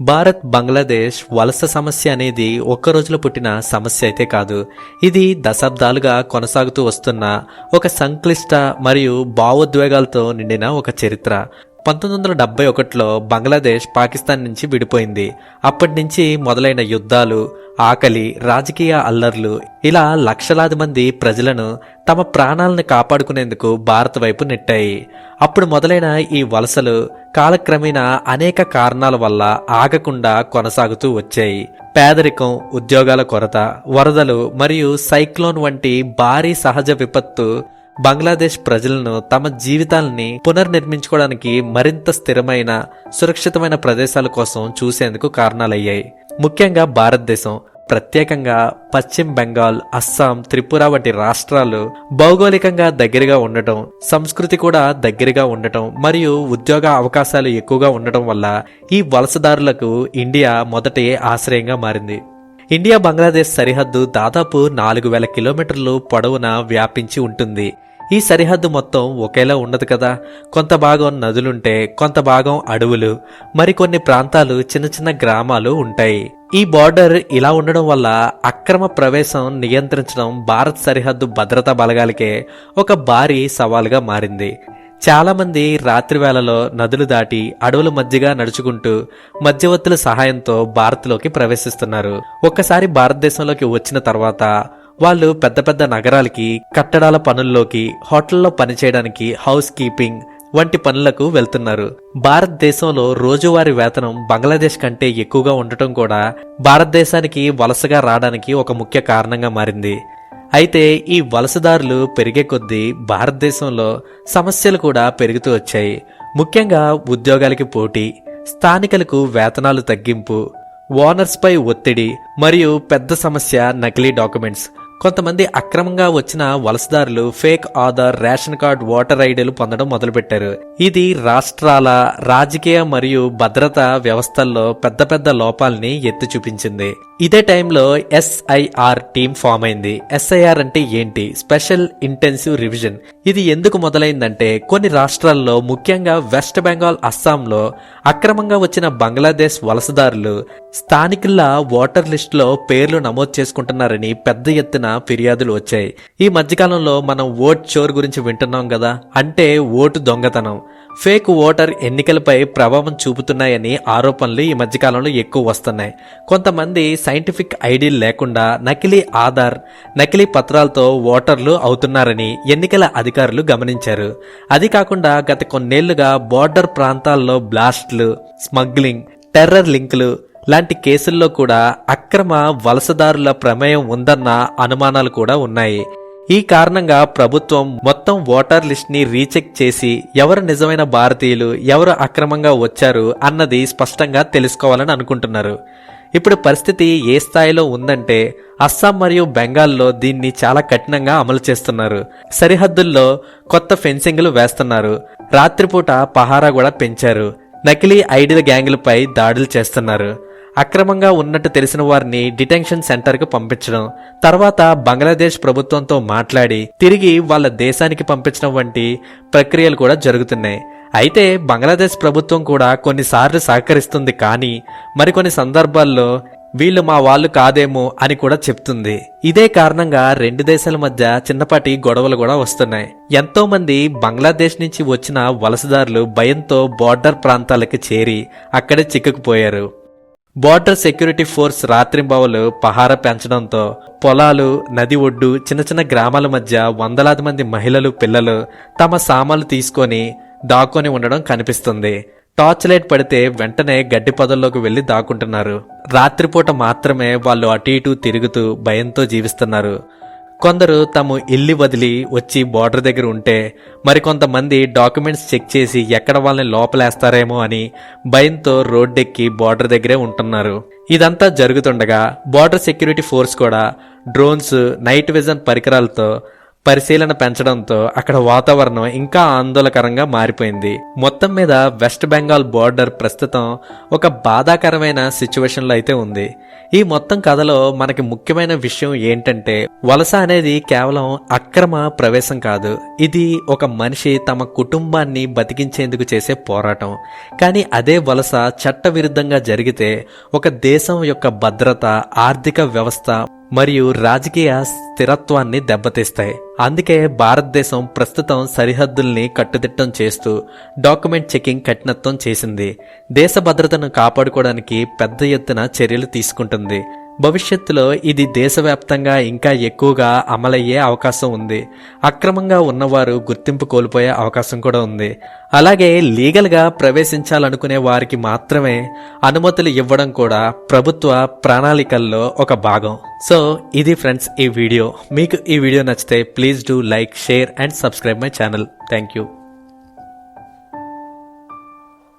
భారత్ బంగ్లాదేశ్ వలస సమస్య అనేది ఒక్కరోజులో పుట్టిన సమస్య అయితే కాదు. ఇది దశాబ్దాలుగా కొనసాగుతూ వస్తున్న ఒక సంక్లిష్ట మరియు భావోద్వేగాలతో నిండిన ఒక చరిత్ర. పంతొమ్మిది వందల డెబ్బై ఒకటిలో బంగ్లాదేశ్ పాకిస్తాన్ నుంచి విడిపోయింది. అప్పటి నుంచి మొదలైన యుద్ధాలు ఆకలి రాజకీయ అల్లర్లు ఇలా లక్షలాది మంది ప్రజలను తమ ప్రాణాలను కాపాడుకునేందుకు భారత్ వైపు నెట్టాయి. అప్పుడు మొదలైన ఈ వలసలు కాలక్రమేణా అనేక కారణాల వల్ల ఆగకుండా కొనసాగుతూ వచ్చాయి. పేదరికం ఉద్యోగాల కొరత వరదలు మరియు సైక్లోన్ వంటి భారీ సహజ విపత్తు బంగ్లాదేశ్ ప్రజలను తమ జీవితాలని పునర్నిర్మించుకోవడానికి మరింత స్థిరమైన సురక్షితమైన ప్రదేశాల కోసం చూసేందుకు కారణాలయ్యాయి. ముఖ్యంగా భారతదేశం ప్రత్యేకంగా పశ్చిమ బెంగాల్ అస్సాం త్రిపుర వంటి రాష్ట్రాలు భౌగోళికంగా దగ్గరగా ఉండటం సంస్కృతి కూడా దగ్గరగా ఉండటం మరియు ఉద్యోగ అవకాశాలు ఎక్కువగా ఉండటం వల్ల ఈ వలసదారులకు ఇండియా మొదటి ఆశ్రయంగా మారింది. ఇండియా బంగ్లాదేశ్ సరిహద్దు దాదాపు నాలుగు వేల కిలోమీటర్లు పొడవున వ్యాపించి ఉంటుంది. ఈ సరిహద్దు మొత్తం ఒకేలా ఉండదు కదా. కొంత భాగం నదులుంటే కొంత భాగం అడవులు మరికొన్ని ప్రాంతాలు చిన్న చిన్న గ్రామాలు ఉంటాయి. ఈ బార్డర్ ఇలా ఉండడం వల్ల అక్రమ ప్రవేశం నియంత్రించడం భారత్ సరిహద్దు భద్రతా బలగాలకే ఒక భారీ సవాలుగా మారింది. చాలామంది రాత్రివేళలో రాత్రి వేళలో నదులు దాటి అడవుల మధ్యగా నడుచుకుంటూ మధ్యవర్తుల సహాయంతో భారత్లోకి ప్రవేశిస్తున్నారు. ఒక్కసారి భారతదేశంలోకి వచ్చిన తర్వాత వాళ్ళు పెద్ద పెద్ద నగరాలకి కట్టడాల పనుల్లోకి హోటల్లో పనిచేయడానికి హౌస్ కీపింగ్ వంటి పనులకు వెళ్తున్నారు. భారతదేశంలో రోజువారీ వేతనం బంగ్లాదేశ్ కంటే ఎక్కువగా ఉండటం కూడా భారతదేశానికి వలసగా రావడానికి ఒక ముఖ్య కారణంగా మారింది. అయితే ఈ వలసదారులు పెరిగే కొద్దీ భారతదేశంలో సమస్యలు కూడా పెరుగుతూ వచ్చాయి. ముఖ్యంగా ఉద్యోగాలకి పోటీ స్థానికులకు వేతనాలు తగ్గింపు ఓనర్స్ పై ఒత్తిడి మరియు పెద్ద సమస్య నకిలీ డాక్యుమెంట్స్ కొంతమంది అక్రమంగా వచ్చిన వలసదారులు fake Aadhaar ration card voter ఐడీలు పొందడం మొదలుపెట్టారు. ఇది రాష్ట్రాల రాజకీయ మరియు భద్రతా వ్యవస్థల్లో పెద్ద పెద్ద లోపాలని ఎత్తి చూపించింది. ఇదే టైంలో ఎస్ఐఆర్ టీం ఫామ్ అయింది. ఎస్ఐఆర్ అంటే ఏంటి? Special intensive revision. ఇది ఎందుకు మొదలైందంటే కొన్ని రాష్ట్రాల్లో ముఖ్యంగా వెస్ట్ బెంగాల్ అస్సాంలో అక్రమంగా వచ్చిన బంగ్లాదేశ్ వలసదారులు స్థానికుల ఓటర్ లిస్టులో పేర్లు నమోదు చేసుకుంటున్నారని పెద్ద ఎత్తున ఫిర్యాదులు వచ్చాయి. ఈ మధ్యకాలంలో మనం ఓట్ చోర్ గురించి వింటున్నాం కదా అంటే ఓటు దొంగతనం. ఫేక్ ఓటర్ ఎన్నికలపై ప్రభావం చూపుతున్నాయని ఆరోపణలు ఈ మధ్యకాలంలో ఎక్కువ వస్తున్నాయి. కొంతమంది సైంటిఫిక్ ఐడి లేకుండా నకిలీ ఆధార్ నకిలీ పత్రాలతో ఓటర్లు అవుతున్నారని ఎన్నికల అధికారులు గమనించారు. అది కాకుండా గత కొన్నేళ్ళుగా బోర్డర్ ప్రాంతాల్లో బ్లాస్ట్లు స్మగ్లింగ్ టెర్రర్ లింకులు లాంటి కేసుల్లో కూడా అక్రమ వలసదారుల ప్రమేయం ఉందన్న అనుమానాలు కూడా ఉన్నాయి. ఈ కారణంగా ప్రభుత్వం మొత్తం ఓటర్ లిస్ట్ని రీచెక్ చేసి ఎవరు నిజమైన భారతీయులు ఎవరు అక్రమంగా వచ్చారు అన్నది స్పష్టంగా తెలుసుకోవాలని అనుకుంటున్నారు. ఇప్పుడు పరిస్థితి ఏ స్థాయిలో ఉందంటే అస్సాం మరియు బెంగాల్లో దీన్ని చాలా కఠినంగా అమలు చేస్తున్నారు. సరిహద్దుల్లో కొత్త ఫెన్సింగ్లు వేస్తున్నారు. రాత్రిపూట పహారా కూడా పెంచారు. నకిలీ ఐడీల గ్యాంగులపై దాడులు చేస్తున్నారు. అక్రమంగా ఉన్నట్టు తెలిసిన వారిని డిటెన్షన్ సెంటర్కు పంపించడం తర్వాత బంగ్లాదేశ్ ప్రభుత్వంతో మాట్లాడి తిరిగి వాళ్ళ దేశానికి పంపించడం వంటి ప్రక్రియలు కూడా జరుగుతున్నాయి. అయితే బంగ్లాదేశ్ ప్రభుత్వం కూడా కొన్నిసార్లు సహకరిస్తుంది కానీ మరికొన్ని సందర్భాల్లో వీళ్ళు మా వాళ్ళు కాదేమో అని కూడా చెప్తుంది. ఇదే కారణంగా రెండు దేశాల మధ్య చిన్నపాటి గొడవలు కూడా వస్తున్నాయి. ఎంతో మంది బంగ్లాదేశ్ నుంచి వచ్చిన వలసదారులు భయంతో బోర్డర్ ప్రాంతాలకు చేరి అక్కడే చిక్కుకుపోయారు. బోర్డర్ సెక్యూరిటీ ఫోర్స్ రాత్రింబవలు పహారా పెంచడంతో పొలాలు నది ఒడ్డు చిన్న చిన్న గ్రామాల మధ్య వందలాది మంది మహిళలు పిల్లలు తమ సామాన్లు తీసుకొని దాక్కొని ఉండడం కనిపిస్తుంది. టార్చ్ లైట్ పడితే వెంటనే గడ్డి పొదల్లోకి వెళ్ళి దాక్కుంటున్నారు. రాత్రిపూట మాత్రమే వాళ్ళు అటు ఇటు తిరుగుతూ భయంతో జీవిస్తున్నారు. కొందరు తాము ఇల్లు వదిలి వచ్చి బార్డర్ దగ్గర ఉంటే మరికొంతమంది డాక్యుమెంట్స్ చెక్ చేసి ఎక్కడ వాళ్ళని లోపలేస్తారేమో అని భయంతో రోడ్డెక్కి బార్డర్ దగ్గరే ఉంటున్నారు. ఇదంతా జరుగుతుండగా బార్డర్ సెక్యూరిటీ ఫోర్స్ కూడా డ్రోన్స్ నైట్ విజన్ పరికరాలతో పరిశీలన పెంచడంతో అక్కడ వాతావరణం ఇంకా ఆందోళనకరంగా మారిపోయింది. మొత్తం మీద వెస్ట్ బెంగాల్ బోర్డర్ ప్రస్తుతం ఒక బాధాకరమైన సిచ్యువేషన్లో అయితే ఉంది. ఈ మొత్తం కథలో మనకి ముఖ్యమైన విషయం ఏంటంటే వలస అనేది కేవలం అక్రమ ప్రవేశం కాదు. ఇది ఒక మనిషి తమ కుటుంబాన్ని బతికించేందుకు చేసే పోరాటం. కానీ అదే వలస చట్టవిరుద్ధంగా జరిగితే ఒక దేశం యొక్క భద్రత ఆర్థిక వ్యవస్థ మరియు రాజకీయ స్థిరత్వాన్ని దెబ్బతీస్తాయి. అందుకే భారతదేశం ప్రస్తుతం సరిహద్దుల్ని కట్టుదిట్టం చేస్తూ డాక్యుమెంట్ చెకింగ్ కఠినత్వం చేసింది. దేశ భద్రతను కాపాడుకోవడానికి పెద్ద ఎత్తున చర్యలు తీసుకుంటుంది. భవిష్యత్తులో ఇది దేశవ్యాప్తంగా ఇంకా ఎక్కువగా అమలయ్యే అవకాశం ఉంది. అక్రమంగా ఉన్నవారు గుర్తింపు కోల్పోయే అవకాశం కూడా ఉంది. అలాగే లీగల్గా ప్రవేశించాలనుకునే వారికి మాత్రమే అనుమతులు ఇవ్వడం కూడా ప్రభుత్వ ప్రణాళికల్లో ఒక భాగం. సో ఇది ఫ్రెండ్స్ ఈ వీడియో. మీకు ఈ వీడియో నచ్చితే please do like share and subscribe my channel. Thank you